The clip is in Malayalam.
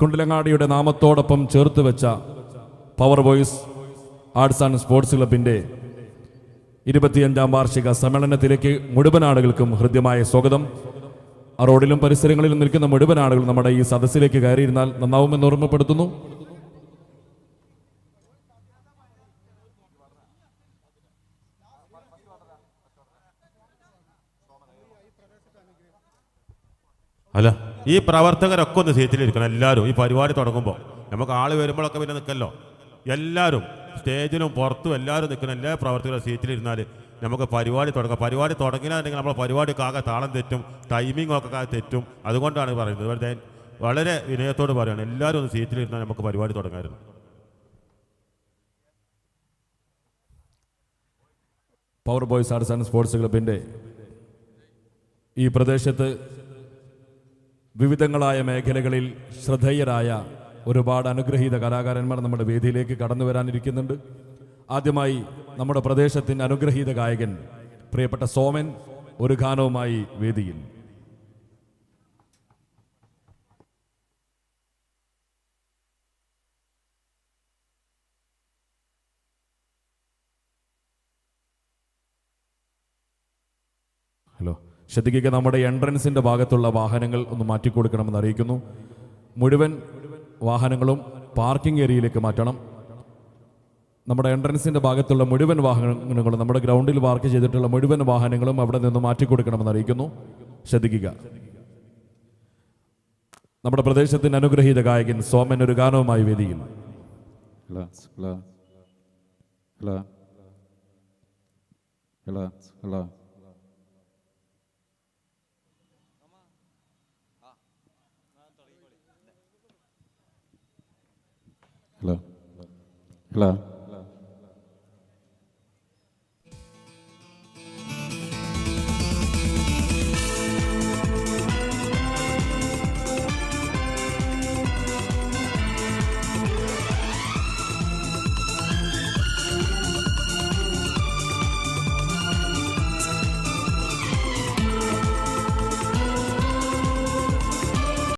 കുണ്ടലങ്ങാടിയുടെ നാമത്തോടൊപ്പം ചേർത്ത് വെച്ച power voice arts and sports ക്ലബിന്റെ ഇരുപത്തിയഞ്ചാം വാർഷിക സമ്മേളനത്തിലേക്ക് മുഴുവൻ ആളുകൾക്കും ഹൃദ്യമായ സ്വാഗതം. ആ റോഡിലും പരിസരങ്ങളിലും നിൽക്കുന്ന മുഴുവൻ ആളുകൾ നമ്മുടെ ഈ സദസ്സിലേക്ക് കയറിയിരുന്നാൽ നന്നാവുമെന്ന് ഓർമ്മപ്പെടുത്തുന്നു. അല്ല. ഈ പ്രവർത്തകരൊക്കെ ഒന്ന് സീറ്റിലിരിക്കണം എല്ലാവരും. ഈ പരിപാടി തുടങ്ങുമ്പോൾ നമുക്ക് ആൾ വരുമ്പോഴൊക്കെ പിന്നെ നിൽക്കല്ലോ എല്ലാവരും സ്റ്റേജിലും പുറത്തും എല്ലാവരും നിൽക്കണം എല്ലാ പ്രവർത്തകരും സീറ്റിലിരുന്നാൽ നമുക്ക് പരിപാടി തുടങ്ങാം. പരിപാടി തുടങ്ങിയിട്ടുണ്ടെങ്കിൽ നമ്മളെ പരിപാടിക്ക് ആകെ താളം തെറ്റും ടൈമിംഗ് ഒക്കെ ആകെ തെറ്റും. അതുകൊണ്ടാണ് പറയുന്നത്. വെറുതെ വളരെ വിനയത്തോട് പറയുകയാണ്. എല്ലാവരും ഒന്ന് സീറ്റിലിരുന്നാൽ നമുക്ക് പരിപാടി തുടങ്ങാമായിരുന്നു. Power boys arts and sports ക്ലബിന്റെ ഈ പ്രദേശത്ത് വിവിധങ്ങളായ മേഖലകളിൽ ശ്രദ്ധേയരായ ഒരുപാട് അനുഗ്രഹീത കലാകാരന്മാർ നമ്മുടെ വേദിയിലേക്ക് കടന്നു വരാനിരിക്കുന്നുണ്ട്. ആദ്യമായി നമ്മുടെ പ്രദേശത്തിന്റെ അനുഗ്രഹീത ഗായകൻ പ്രിയപ്പെട്ട സോമൻ ഒരു ഗാനവുമായി വേദിയിൽ. ഹലോ. ശ്രദ്ധിക്കുക നമ്മുടെ എൻട്രൻസിന്റെ ഭാഗത്തുള്ള വാഹനങ്ങൾ ഒന്ന് മാറ്റിക്കൊടുക്കണമെന്ന് അറിയിക്കുന്നു. മുഴുവൻ വാഹനങ്ങളും പാർക്കിംഗ് ഏരിയയിലേക്ക് മാറ്റണം. നമ്മുടെ എൻട്രൻസിന്റെ ഭാഗത്തുള്ള മുഴുവൻ വാഹനങ്ങളും നമ്മുടെ ഗ്രൗണ്ടിൽ പാർക്ക് ചെയ്തിട്ടുള്ള മുഴുവൻ വാഹനങ്ങളും അവിടെ നിന്ന് മാറ്റിക്കൊടുക്കണമെന്ന് അറിയിക്കുന്നു. ശ്രദ്ധിക്കുക. നമ്മുടെ പ്രദേശത്തിന്റെ അനുഗ്രഹീത ഗായകൻ സോമൻ ഒരു ഗാനവുമായി വേദിയിൽ. Hello hello hello Relax, 了了